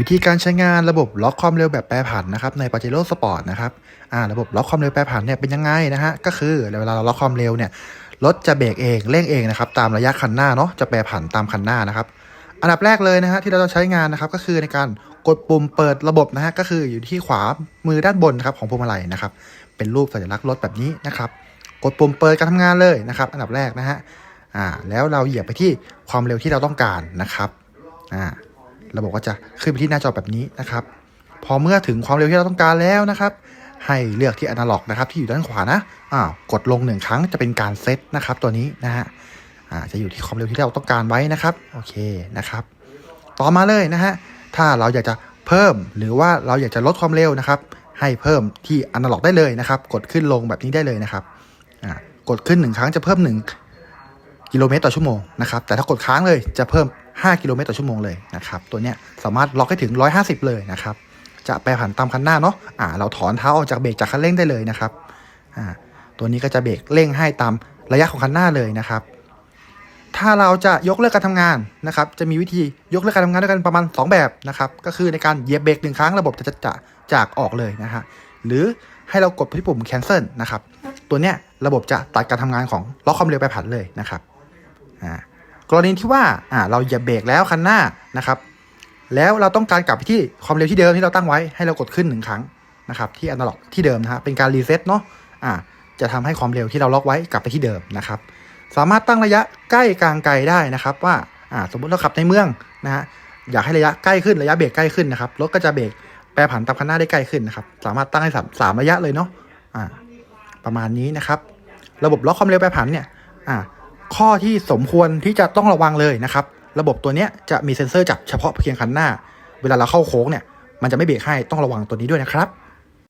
วิธีการใช้งานระบบล็อกความเร็วแบบแปรผันนะครับใน Pajero Sport นะครับอ่าระบบล็อกความเร็วแปรผันเนี่ยเป็นยังไงนะฮะก็คือเวลาเราล็อกความเร็วเนี่ยรถจะเบรกเองเร่งเองนะครับตามระยะคันหน้าเนาะจะแปรผันตามคันหน้านะครับ อันดับแรกเลยนะฮะที่เราจะใช้งานนะครับก็คือในการกดปุ่มเปิดระบบนะฮะก็คืออยู่ที่ขวามือด้านบนนะครับของพวงมาลัยนะครับเป็นรูปสัญลักษณ์รถแบบนี้นะครับกดปุ่มเปิดการทำงานเลยนะครับ อันดับแรกนะฮะอ่าแล้วเราเหยียบไปที่ความเร็วที่เราต้องการนะครับอ่า ระบบก็จะขึ้นไปที่หน้าจอแบบนี้นะครับ พอเมื่อถึงความเร็วที่เราต้องการแล้วนะครับ ให้เลือกที่อนาล็อกนะครับที่อยู่ด้านขวานะอ่ากดลงหนึ่งครั้งจะเป็นการเซตนะครับตัวนี้นะฮะอ่าจะอยู่ที่ความเร็วที่เราต้องการไว้นะครับโอเคนะครับ ต่อมาเลยนะฮะถ้าเราอยากจะเพิ่มหรือว่าเราอยากจะลดความเร็วนะครับ ให้เพิ่มที่อนาล็อกได้เลยนะครับ กดขึ้นลงแบบนี้ได้เลยนะครับอ่ากดขึ้นหนึ่งครั้งจะเพิ่ม1กิโลเมตรต่อชั่วโมงนะครับแต่ถ้ากดค้างเลยจะเพิ่ม 5 กิโลเมตรต่อชั่วโมงเลยนะครับ ตัวเนี้ยสามารถล็อกให้ถึง 150 เลยนะครับ จะแปรผันตามคันหน้าเนาะอ่าเราถอนเท้าออกจากเบรกจากคันเร่งได้เลยนะครับอ่าตัวนี้ก็จะเบรกเร่งให้ตามระยะของคันหน้าเลยนะครับ ถ้าเราจะยกเลิกการทำงานนะครับ จะมีวิธียกเลิกการทำงานด้วยกันประมาณ 2 แบบนะครับ ก็คือในการเหยียบเบรกหนึ่งครั้งระบบจะจะจากออกเลยนะฮะหรือให้เรากดที่ปุ่ม cancel นะครับ ตัวเนี้ยระบบจะตัดการทำงานของล็อกความเร็วไปผันเลยนะครับ อ่า กรณีที่ว่าอ่าเราเหยียบเบรกแล้วคันหน้านะครับ แล้วเราต้องการกลับไปที่ความเร็วที่เดิมที่เราตั้งไว้ให้เรากดขึ้นหนึ่งครั้งนะครับ ที่อนาล็อกที่เดิมนะฮะเป็นการรีเซ็ตเนาะอ่าจะทำให้ความเร็วที่เราล็อกไว้กลับไปที่เดิมนะครับ สามารถตั้งระยะใกล้กลางไกลได้นะครับว่าอ่าสมมุติเราขับในเมืองนะฮะอยากให้ระยะใกล้ขึ้นระยะเบรกใกล้ขึ้นนะครับรถก็จะเบรกแปรผันตามคันหน้าได้ใกล้ขึ้นนะครับสามารถตั้งให้สามสามระยะเลยเนาะอ่าประมาณนี้นะครับ ระบบล็อกความเร็วแปรผันเนี่ยอ่า ข้อที่สมควรที่จะต้องระวังเลยนะครับ ระบบตัวนี้จะมีเซ็นเซอร์จับเฉพาะเพียงคันหน้า เวลาเราเข้าโค้งเนี่ย มันจะไม่เบรกให้ต้องระวังตัวนี้ด้วยนะครับ